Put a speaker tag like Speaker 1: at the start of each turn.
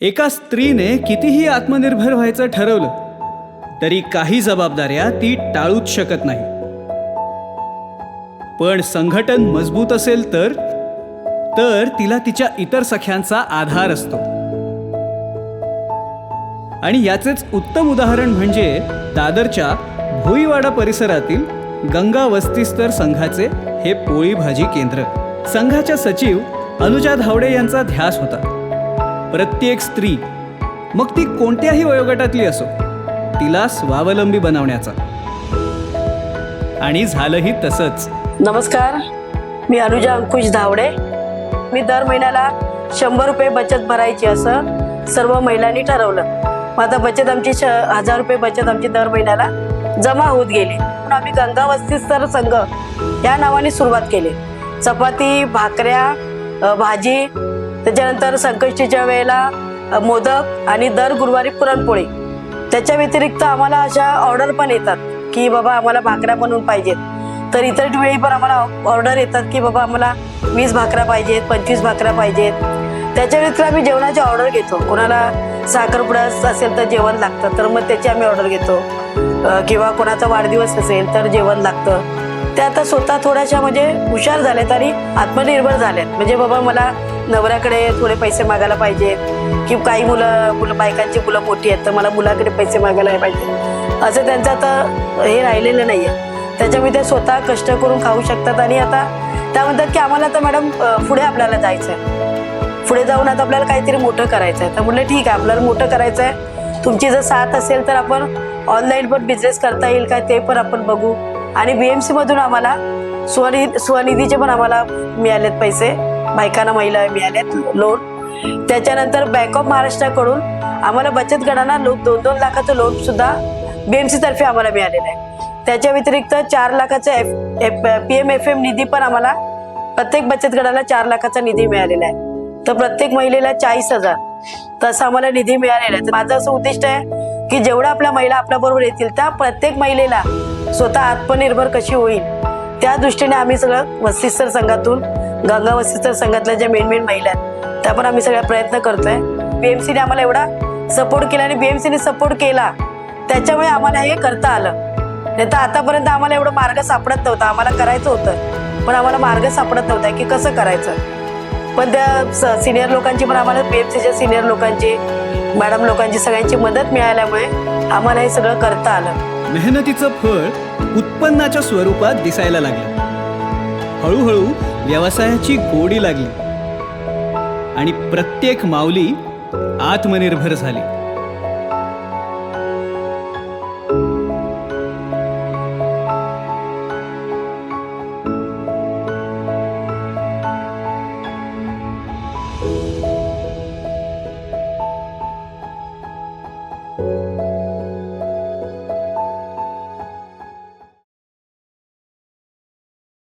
Speaker 1: एका स्त्रीने कितीही आत्मनिर्भर व्हायचं ठरवलं तरी काही जबाबदाऱ्या ती टाळूच शकत नाही. पण संघटन मजबूत असेल तर तर तिला तिच्या इतर सख्यांचा आधार असतो. आणि याचेच उत्तम उदाहरण म्हणजे दादरच्या भोईवाडा परिसरातील गंगा वस्तीस्तर संघाचे हे पोळी भाजी केंद्र. संघाच्या सचिव अनुजा धावडे यांचा ध्यास होता. प्रत्येक स्त्री मग ती कोणत्याही वयोगटातली असो तिला स्वावलंबी बनवण्याचा. आणि झालंही तसंच.
Speaker 2: नमस्कार मी अनुजा अंकुश धावडे. मी दर महिन्याला शंभर रुपये बचत भरायची असं सर्व महिलांनी ठरवलं. माझा बचत आमची श हजार रुपये बचत आमची दर महिन्याला जमा होत गेली. पण आम्ही गंगा वस्ती स्तर संघ या नावाने सुरुवात केली. चपाती भाकऱ्या भाजी त्याच्यानंतर संकष्टीच्या वेळेला मोदक आणि दर गुरुवारी पुरणपोळी. त्याच्या व्यतिरिक्त आम्हाला अशा ऑर्डर पण येतात की बाबा आम्हाला भाकऱ्या बनवून पाहिजेत. तर इतर वेळी पण आम्हाला ऑर्डर येतात की बाबा आम्हाला वीस भाकऱ्या पाहिजेत पंचवीस भाकऱ्या पाहिजेत. त्याच्या व्यतिरिक्त आम्ही जेवणाची ऑर्डर घेतो. कोणाला साखरपुडा असेल तर जेवण लागतं तर मग त्याची आम्ही ऑर्डर घेतो. किंवा कोणाचा वाढदिवस असेल तर जेवण लागतं. त्या आता स्वतः थोड्याशा म्हणजे हुशार झाल्यात आणि आत्मनिर्भर झाल्यात म्हणजे बाबा मला नवऱ्याकडे थोडे पैसे मागायला पाहिजेत की काही मुलं मुलं बायकांची मुलं मोठी आहेत तर मला मुलाकडे पैसे मागायला पाहिजे. असं त्यांचं आता हे राहिलेलं नाही आहे त्याच्यामुळे ते स्वतः कष्ट करून खाऊ शकतात आणि आता त्या म्हणतात की आम्हाला आता मॅडम पुढे आपल्याला जायचं आहे पुढे जाऊन आता आपल्याला काहीतरी मोठं करायचं आहे तर म्हटलं ठीक आहे आपल्याला मोठं करायचं आहे तुमची जर साथ असेल तर आपण ऑनलाईन पण बिझनेस करता येईल काय ते पण आपण बघू. आणि बी एम सीमधून आम्हाला स्वनिधी स्वनिधीचे पण आम्हाला मिळालेत पैसे. बायकांना महिला मिळालेत लोन त्याच्यानंतर बँक ऑफ महाराष्ट्राकडून आम्हाला बचत गटांना लोन दोन दोन लाखाचं लोन सुद्धा बी एम सीतर्फे आम्हाला मिळालेलं आहे. त्याच्या व्यतिरिक्त चार लाखाचं F F P M F M निधी पण आम्हाला प्रत्येक बचत गटाला चार लाखाचा निधी मिळालेला आहे. तर प्रत्येक महिलेला चाळीस हजार. तसं आम्हाला निधी मिळालेला आहे. तर माझं असं उद्दिष्ट आहे की जेवढ्या आपल्या महिला आपल्याबरोबर येतील त्या प्रत्येक महिलेला स्वतः आत्मनिर्भर कशी होईल? त्या दृष्टीने आम्ही सगळं वस्तीस्तर संघातून गंगा वस्तीस्तर संघातल्या ज्या मेन मेन महिला आहेत त्या पण आम्ही सगळ्या प्रयत्न करतोय. बीएमसीने आम्हाला एवढा सपोर्ट केला आणि बीएमसीने सपोर्ट केला त्याच्यामुळे आम्हाला हे करता आलं. नाही तर आतापर्यंत आम्हाला एवढं मार्ग सापडत नव्हता. आम्हाला करायचं होतं पण आम्हाला मार्ग सापडत नव्हता की कसं करायचं. पण त्या सिनियर लोकांची पण आम्हाला बीएमसीच्या सिनियर लोकांची मॅडम लोकांची सगळ्यांची मदत मिळाल्यामुळे आम्हाला हे सगळं करता आलं.
Speaker 1: मेहनतीचं फळ उत्पन्नाच्या स्वरूपात दिसायला लागलं. हळूहळू व्यवसायाची गोडी लागली. आणि प्रत्येक माऊली आत्मनिर्भर झाली.